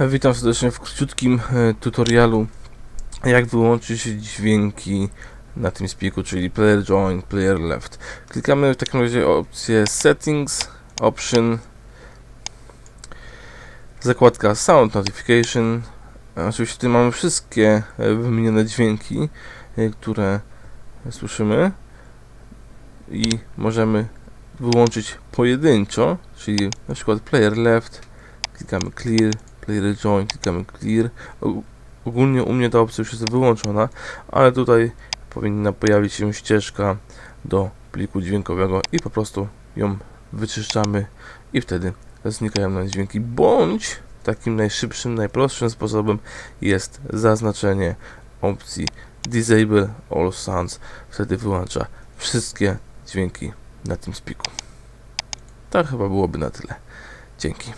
Witam serdecznie w króciutkim e, tutorialu jak wyłączyć dźwięki na tym spiku, czyli player join, player left. Klikamy w takim razie opcję settings, option, zakładka sound notification. E, Oczywiście tutaj mamy wszystkie e, wymienione dźwięki, które słyszymy i możemy wyłączyć pojedynczo, czyli na przykład player left, klikamy clear, player join, klikamy clear. Ogólnie u mnie ta opcja już jest wyłączona, ale tutaj powinna pojawić się ścieżka do pliku dźwiękowego i po prostu ją wyczyszczamy i wtedy znikają nam dźwięki. Bądź takim najszybszym, najprostszym sposobem jest zaznaczenie opcji Disable All Sounds. Wtedy wyłącza wszystkie dźwięki na tym spiku. Tak chyba byłoby na tyle. Dzięki.